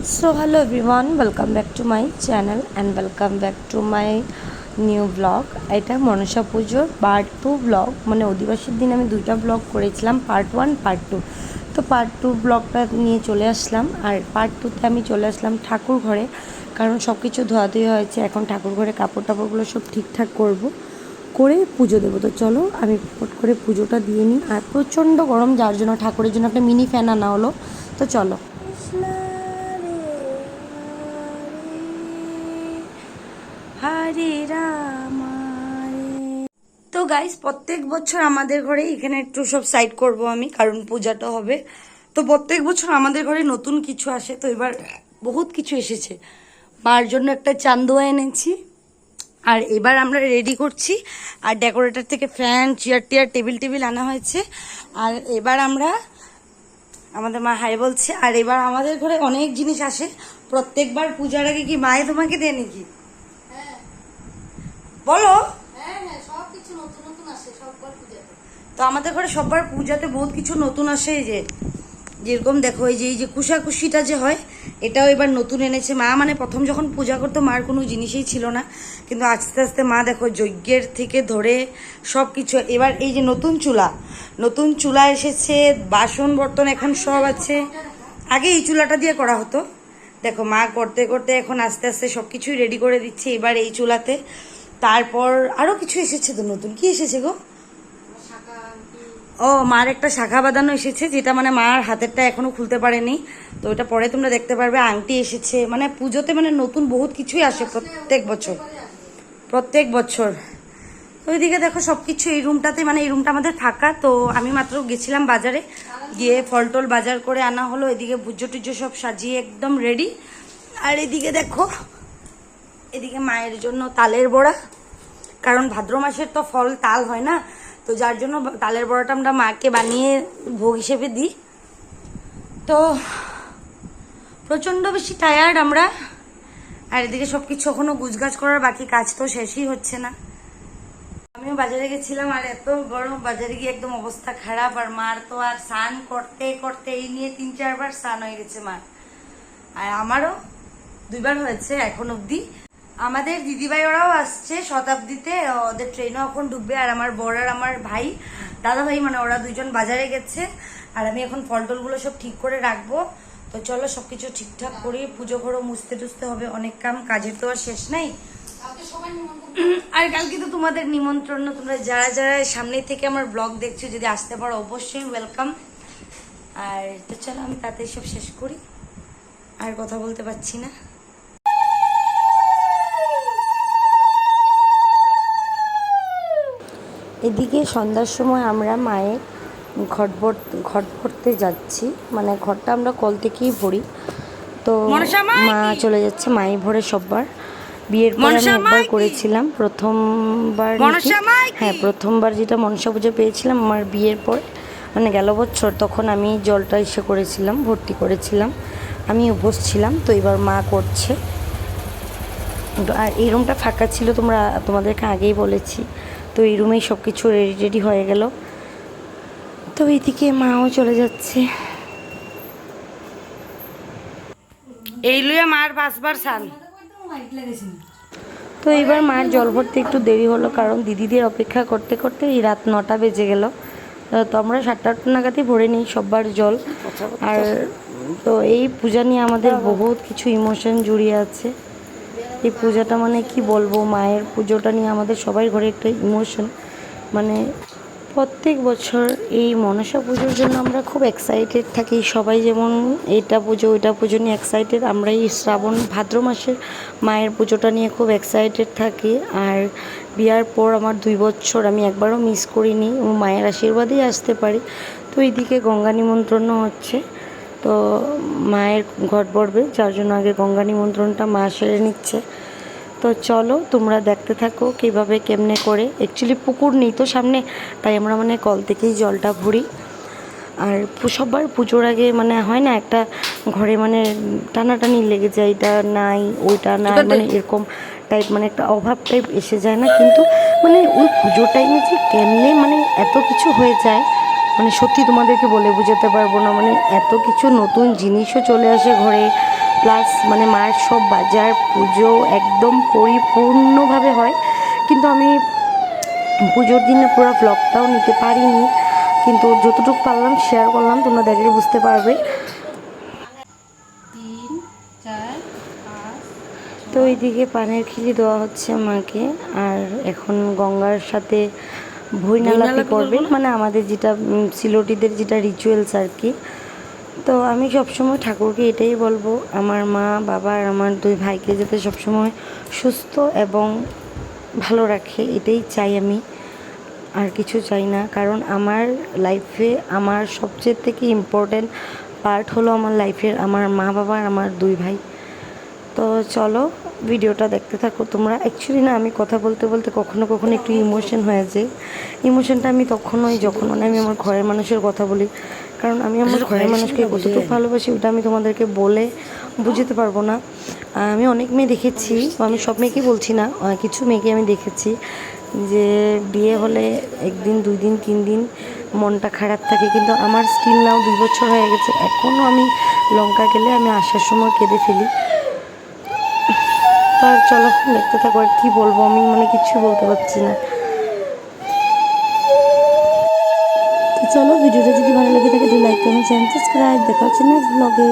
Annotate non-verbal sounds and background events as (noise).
So hello everyone welcome back to my channel and welcome back to my new blog এটা মনসা পুজোর part two blog মানে অধিবাসীর দিন আমি দুইটা ব্লগ করেছিলাম পার্ট ওয়ান পার্ট টু তো পার্ট টু ব্লগটা নিয়ে চলে আসলাম। আর পার্ট টুতে আমি চলে আসলাম ঠাকুর ঘরে, কারণ সব কিছু ধোয়াধুয়ি হয়েছে। এখন ঠাকুর ঘরে কাপড় টাপড়গুলো সব ঠিকঠাক করব, করে পুজো দেবো। তো চলো, আমি ফট করে পুজোটা দিয়ে নিই। আর প্রচণ্ড গরম, যার জন্য ঠাকুরের জন্য একটা মিনি ফ্যান আনা হলো। তো চলো। হরে রাম তো গাইস প্রত্যেক বছর আমাদের ঘরে এখানে একটু সব সাইড করব আমি, কারণ পূজাটা হবে। তো প্রত্যেক বছর আমাদের ঘরে নতুন কিছু আসে, তো এবার বহুত কিছু এসেছে। মার জন্য একটা চান্দুয়া এনেছি, আর এবার আমরা রেডি করছি, আর ডেকোরেটর থেকে ফ্যান চেয়ার টিয়ার টেবিল টেবিল আনা হয়েছে। আর এবার আমরা, আমাদের মা হাই বলছে, আর এবার আমাদের ঘরে অনেক জিনিস আসে। প্রত্যেকবার পূজার আগে কি মায়ে তোমাকে দেয় নাকি? বলো। তো। আমাদের ঘরে সবার পূজাতে বহুত কিছু নতুন আসে যে। যেরকম দেখো এই যে এই যে কুশাকুশিটা যে হয় এটাও এবার নতুন এনেছে। মা মানে প্রথম যখন পূজা করতো মার কোনো জিনিসই ছিল না। কিন্তু আস্তে আস্তে মা দেখো যজ্ঞের থেকে ধরে সব কিছু এবার এই যে নতুন চুলা নতুন চুলা এসেছে বাসন বর্তন এখন সব আছে। আগে এই চুলাটা দিয়ে করা হতো। দেখো মা করতে করতে এখন আস্তে আস্তে সব কিছুই রেডি করে দিচ্ছে। এবার এই চুলাতে তারপর আরও কিছু এসেছে তো নতুন। কি এসেছে গো? ও, মার একটা শাখা বাঁধানো এসেছে, যেটা মানে মার হাতেরটা এখনও খুলতে পারেনি। তো ওটা পরে তোমরা দেখতে পারবে, আংটি এসেছে। মানে পুজোতে মানে নতুন বহুত কিছুই আসে প্রত্যেক বছর। প্রত্যেক বছর। তো ওইদিকে দেখো সব সবকিছু এই রুমটাতে মানে এই রুমটা আমাদের থাকা তো আমি মাত্র গেছিলাম বাজারে। গিয়ে ফল টল বাজার করে আনা হলো, এদিকে ভুজো টুজো সব সাজিয়ে একদম রেডি আর এদিকে দেখো এদিকে মায়ের জন্য তালের বড়া, কারণ ভাদ্র মাসের তো ফল তাল হয় না, তো যার জন্য তালের বড়াটা আমরা মাকে বানিয়ে ভোগ হিসেবে দিই। তো প্রচণ্ড বেশি টায়ার্ড আমরা, আর এদিকে সব কিছু এখনও গুছগাছ করার বাকি কাজ তো শেষই হচ্ছে না। আমিও বাজারে গেছিলাম, আর এত গরম বাজারে গিয়ে একদম অবস্থা খারাপ, আর মার তো আর স্নান করতে করতে এই নিয়ে তিন চারবার স্নান হয়ে গেছে মার। আর আমারও দুইবার হয়েছে, এখন অবধি। আমাদের দিদিভাই ওরাও আসছে শতাব্দীতে ওদের ট্রেনও এখন ডুববে আর আমার বড় আর আমার ভাই দাদা ভাই মানে ওরা দুজন বাজারে গেছে আর আমি এখন ফল টলগুলো সব ঠিক করে রাখব। তো চলো সবকিছু ঠিকঠাক করি পুজো ঘরও মুছতে টুছতে হবে অনেক কাম কাজের তো আর শেষ নাই। (clears throat) আর কালকে তো তোমাদের নিমন্ত্রণ তোমরা যারা যারা সামনে থেকে আমার ব্লগ দেখছ যদি আসতে পারো অবশ্যই ওয়েলকাম আর তো চলো আমি তাতে সব শেষ করি। আর কথা বলতে পারছি না। এদিকে সন্ধ্যার সময় আমরা মায়ের ঘট ভর ঘট ভরতে যাচ্ছি। মানে ঘরটা আমরা কল থেকেই ভরি। তো মা চলে যাচ্ছে মাই ভরে সববার। বিয়ের পর আমি একবার করেছিলাম। প্রথমবার হ্যাঁ প্রথমবার যেটা মনসা পুজো পেয়েছিলাম আমার বিয়ের পর। মানে গেল বছর তখন আমি জলটা এসে করেছিলাম ভর্তি করেছিলাম। আমি উপোস ছিলাম তো এবার মা করছে। আর এই রুমটা ফাঁকা ছিল তোমরা তোমাদেরকে আগেই বলেছি। তো এই রুমেই সব কিছু রেডি রেডি হয়ে গেল। তো এইদিকে মাও চলে যাচ্ছে। এই লুয়ে মার পাঁচবার সান তো এইবার মার জল ভরতে একটু দেরি হলো কারণ দিদিদের অপেক্ষা করতে করতে এই রাত নটা বেজে গেল। তো আমরা সাতটা আটটা নাগাদই ভরে নিই সববার জল। আর তো এই পূজা নিয়ে আমাদের বহুত কিছু ইমোশন জুড়িয়ে আছে। এই পূজাটা মানে কি বলব? মায়ের পুজোটা নিয়ে আমাদের সবাই ঘরে একটা ইমোশন মানে প্রত্যেক বছর এই মনসা পুজোর জন্য আমরা খুব এক্সাইটেড থাকি। সবাই যেমন এটা পুজো, ওইটা পুজো নিয়ে এক্সাইটেড আমরা এই শ্রাবণ ভাদ্র মাসের মায়ের পুজোটা নিয়ে খুব এক্সাইটেড থাকি। আর বিয়ার পর আমার দুই বছর আমি একবারও মিস করিনি। মায়ের আশীর্বাদেই আসতে পারি। তো এইদিকে গঙ্গা নিমন্ত্রণও হচ্ছে। তো মায়ের ঘট পড়বে যার জন্য আগে গঙ্গা নিমন্ত্রণটা মা সেরে নিচ্ছে। তো চলো তোমরা দেখতে থাকো কীভাবে কেমনে করে। অ্যাকচুয়ালি পুকুর নেই তো সামনে তাই আমরা মানে কল থেকেই জলটা ভরি। আর সবার পুজোর আগে মানে হয় না একটা ঘরে মানে টানাটানি লেগে যায় এটা নাই ওইটা নাই মানে এরকম টাইপ মানে একটা অভাব টাইপ এসে যায় না। কিন্তু মানে ওই পুজোর টাইমে যে কেমনে মানে এত কিছু হয়ে যায় মানে সত্যি তোমাদেরকে বলে বোঝাতে পারব না মানে এত কিছু নতুন জিনিসও চলে আসে ঘরে প্লাস মানে মায়ের সব বাজার পুজো একদম পরিপূর্ণভাবে হয়। কিন্তু আমি পুজোর দিনে পুরো ব্লগটাও নিতে পারিনি কিন্তু যতটুকু পারলাম শেয়ার করলাম তোমরা দেখলে বুঝতে পারবে। তিন চার তো এইদিকে পানের খিলি দেওয়া হচ্ছে মাকে আর এখন গঙ্গার সাথে ভৈনালাপি করবে মানে আমাদের যেটা সিলোটিদের যেটা রিচুয়ালস আর কি। তো আমি সবসময় ঠাকুরকে এটাই বলব আমার মা বাবা আর আমার দুই ভাইকে যাতে সবসময় সুস্থ এবং ভালো রাখে এটাই চাই আমি। আর কিছু চাই না কারণ আমার লাইফে আমার সবচেয়ে থেকে ইম্পর্ট্যান্ট পার্ট হলো আমার লাইফের আমার মা বাবা আর আমার দুই ভাই। তো চলো ভিডিওটা দেখতে থাকো। তোমরা অ্যাকচুয়ালি না আমি কথা বলতে বলতে কখনো কখনো একটু ইমোশন হয়ে যায় ইমোশনটা আমি তখনই যখন মানে আমি আমার ঘরের মানুষের কথা বলি। কারণ আমি আমার ঘরের মানুষকে কতটুকু ভালোবাসি ওটা আমি তোমাদেরকে বলে বুঝতে পারব না। আমি অনেক মেয়ে দেখেছি আমি সব মেয়েকেই বলছি না কিছু মেয়েকে আমি দেখেছি যে বিয়ে হলে একদিন দুই দিন তিন দিন মনটা খারাপ থাকে। কিন্তু আমার স্টিল নাও দুই বছর হয়ে গেছে এখনও আমি লঙ্কা গেলে আমি আসার সময় কেঁদে ফেলি। তার চলো দেখতে থাকো, আর কি বলব আমি? মানে কিছু বলতে পারছি না। তো চলো, ভিডিওটা যদি ভালো লেগে থাকে লাইক চ্যানেল সাবস্ক্রাইব দেখা হচ্ছে নেক্সট ব্লগে